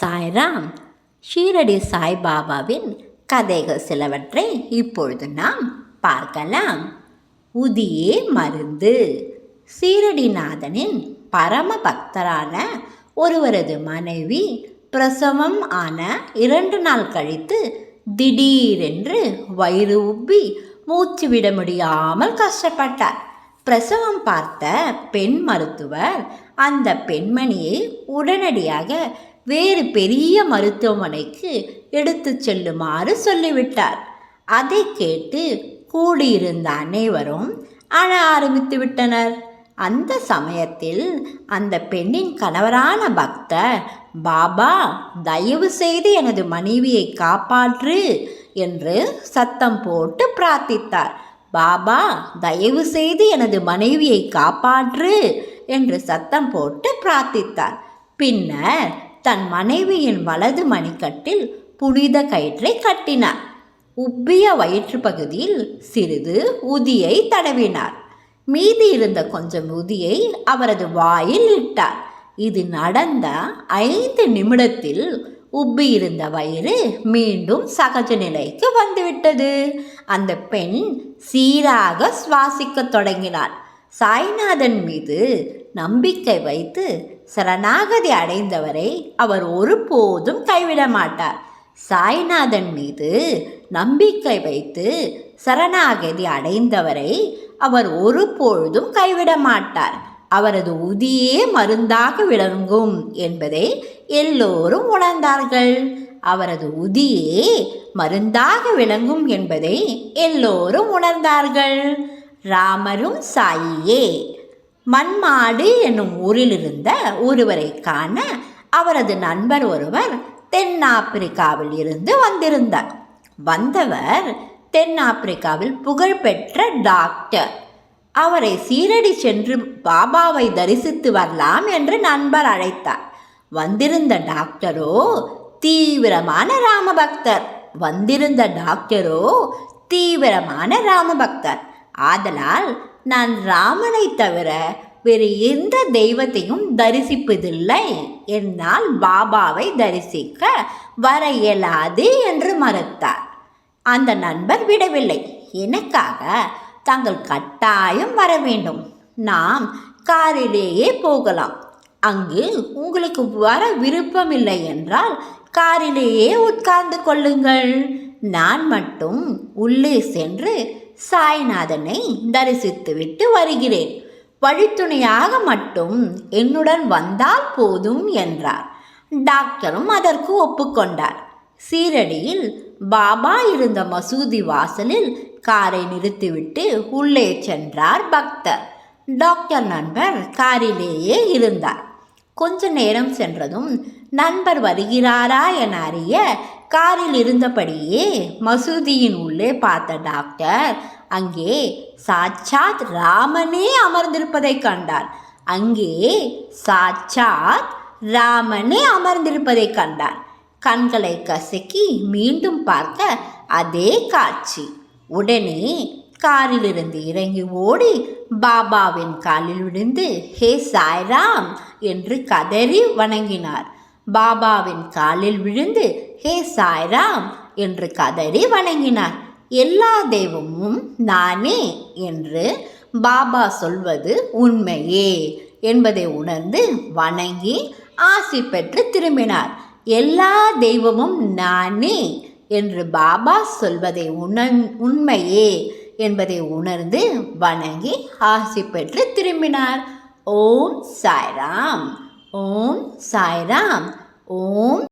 சாய்ராம். ஷீரடி சாய்பாபாவின் கதைகள் சிலவற்றை இப்பொழுது நாம் பார்க்கலாம். உதியே மருந்து. சீரடிநாதனின் பரம பக்தரான ஒருவரது மனைவி பிரசவம் ஆன இரண்டு நாள் கழித்து திடீரென்று வயிறு உப்பி மூச்சு விட முடியாமல் கஷ்டப்பட்டார். பிரசவம் பார்த்த பெண் மருத்துவர் அந்த பெண்மணியை உடனடியாக வேறு பெரிய மருத்துவமனைக்கு எடுத்து செல்லுமாறு சொல்லிவிட்டார். அதை கேட்டு கூடியிருந்த அனைவரும் அழ ஆரம்பித்து விட்டனர். அந்த சமயத்தில் அந்த பெண்ணின் கணவரான பக்தர் பாபா தயவு செய்து எனது மனைவியை காப்பாற்று என்று சத்தம் போட்டு பிரார்த்தித்தார். பாபா தயவு செய்து எனது மனைவியை காப்பாற்று என்று சத்தம் போட்டு பிரார்த்தித்தார். பின்னர் தன் மனைவியின் வலது மணிக்கட்டில் புனித கயிற்றை கட்டினார். உப்பிய வயிற்று பகுதியில் சிறிது உதியை தடவினார். மீதி இருந்த கொஞ்சம் உதியை அவரது வாயில் இட்டார். இது நடந்த ஐந்து நிமிடத்தில் உப்பி இருந்த வயிறு மீண்டும் சகஜ நிலைக்கு வந்துவிட்டது. அந்த பெண் சீராக சுவாசிக்கத் தொடங்கினார் சாய்நாதன் மீது நம்பிக்கை வைத்து சரணாகதி அடைந்தவரை அவர் ஒருபோதும் கைவிட மாட்டார் சாய்நாதன் மீது நம்பிக்கை வைத்து சரணாகதி அடைந்தவரை அவர் ஒருபொழுதும் கைவிட மாட்டார் அவரது உதியே மருந்தாக விளங்கும் என்பதை எல்லோரும் உணர்ந்தார்கள். அவரது உதியே மருந்தாக விளங்கும் என்பதை எல்லோரும் உணர்ந்தார்கள். ராமரும் சாயியே. மண்மாடு என்னும் ஊரில் இருந்த ஒருவரை காண அவரது நண்பர் ஒருவர் தென்னாப்பிரிக்காவில் இருந்து வந்திருந்தார். வந்தவர் தென்னாப்பிரிக்காவில் புகழ்பெற்ற டாக்டர். அவரை சீரடி சென்று பாபாவை தரிசித்து வரலாம் என்று நண்பர் அழைத்தார். வந்திருந்த டாக்டரோ தீவிரமான ராமபக்தர். வந்திருந்த டாக்டரோ தீவிரமான ராமபக்தர். ஆதலால் நான் ராமனை தவிர வேறு எந்த தெய்வத்தையும் தரிசிப்பதில்லை. என்னால் பாபாவை தரிசிக்க வர இயலாது என்று மறுத்தார். அந்த நண்பர் விடவில்லை. எனக்காக தாங்கள் கட்டாயம் வர வேண்டும். நாம் காரிலேயே போகலாம். அங்கு உங்களுக்கு வர விருப்பமில்லை என்றால் காரிலேயே உட்கார்ந்து கொள்ளுங்கள். நான் மட்டும் உள்ளே சென்று சாய்நாதனை தரிசித்துவிட்டு வருகிறேன். வழித்துணையாக மட்டும் என்னுடன் வந்தால் போதும் என்றார். டாக்டரும் அதற்கு ஒப்புக்கொண்டார். சீரடியில் பாபா இருந்த மசூதி வாசலில் காரை நிறுத்திவிட்டு உள்ளே சென்றார் பக்தர். டாக்டர் நண்பர் காரிலேயே இருந்தார். கொஞ்ச நேரம் சென்றதும் நண்பர் வருகிறாரா என அறிய காரில் இருந்தபடியே மசூதியின் உள்ளே பார்த்த டாக்டர் அங்கே சாட்சாத் ராமனே அமர்ந்திருப்பதை கண்டார். அங்கே சாட்சாத் ராமனே அமர்ந்திருப்பதை கண்டார். கண்களை கசக்கி மீண்டும் பார்க்க அதே காட்சி. உடனே காரிலிருந்து இறங்கி ஓடி பாபாவின் காலில் விழுந்து ஹே சாய்ராம் என்று கதறி வணங்கினார். பாபாவின் காலில் விழுந்து ஹே சாய்ராம் என்று கதறி வணங்கினார். எல்லா தெய்வமும் நானே என்று பாபா சொல்வது உண்மையே என்பதை உணர்ந்து வணங்கி ஆசி பெற்று திரும்பினார். எல்லா தெய்வமும் நானே என்று பாபா சொல்வதை உண உண்மையே என்பதை உணர்ந்து வணங்கி ஆசி பெற்று திரும்பினார். ஓம் சாய்ராம். ஓம் சாய்ராம். ஓம்